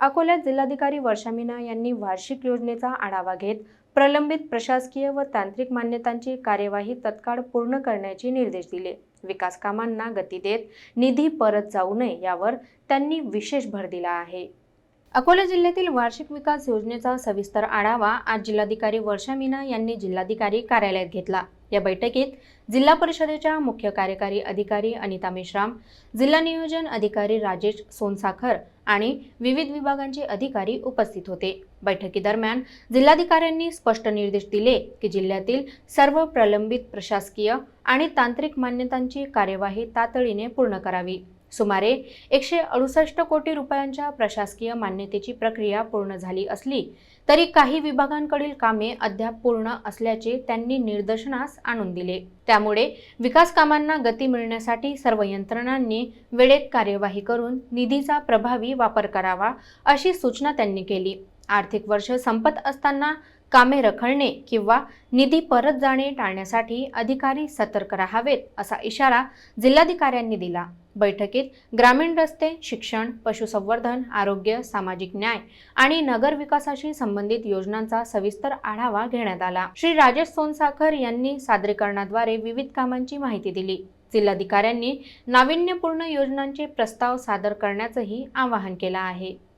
अकोल्यात जिल्हाधिकारी वर्षा मीना यांनी वार्षिक योजनेचा आढावा घेत प्रलंबित प्रशासकीय व तांत्रिक मान्यतांची कार्यवाही तत्काळ पूर्ण करण्याचे निर्देश दिले. विकास कामांना गती देत निधी परत जाऊ नये यावर त्यांनी विशेष भर दिला आहे. अकोला जिल्ह्यातील वार्षिक विकास योजनेचा सविस्तर आढावा आज जिल्हाधिकारी वर्षा मीना यांनी जिल्हाधिकारी कार्यालयात घेतला. या बैठकीत जिल्हा परिषदेच्या मुख्य कार्यकारी अधिकारी अनिता मेश्राम जिल्हा नियोजन अधिकारी राजेश सोनसाखर आणि विविध विभागांचे अधिकारी उपस्थित होते. बैठकीदरम्यान जिल्हाधिकाऱ्यांनी स्पष्ट निर्देश दिले की जिल्ह्यातील सर्व प्रलंबित प्रशासकीय आणि तांत्रिक मान्यतांची कार्यवाही तातडीने पूर्ण करावी. सुमारे एकशे अडुसष्ट कोटी रुपयांच्या प्रशासकीय मान्यतेची प्रक्रिया पूर्ण झाली असली तरी काही विभागांकडील कामे अद्याप पूर्ण असल्याचे त्यांनी निदर्शनास आणून दिले. त्यामुळे विकास कामांना गती मिळण्यासाठी सर्व यंत्रणांनी वेळेत कार्यवाही करून निधीचा प्रभावी वापर करावा अशी सूचना त्यांनी केली. आर्थिक वर्ष संपत असताना कामे रखडणे किंवा निधी परत जाणे टाळण्यासाठी अधिकारी सतर्क राहावेत असा इशारा जिल्हाधिकाऱ्यांनी दिला. बैठकीत ग्रामीण रस्ते शिक्षण पशुसंवर्धन आरोग्य सामाजिक न्याय आणि नगर विकासाशी संबंधित योजनांचा सविस्तर आढावा घेण्यात आला. श्री राजेश सोनसाखर यांनी सादरीकरणाद्वारे विविध कामांची माहिती दिली. जिल्हाधिकाऱ्यांनी नाविन्यपूर्ण योजनांचे प्रस्ताव सादर करण्याचंही आवाहन केलं आहे.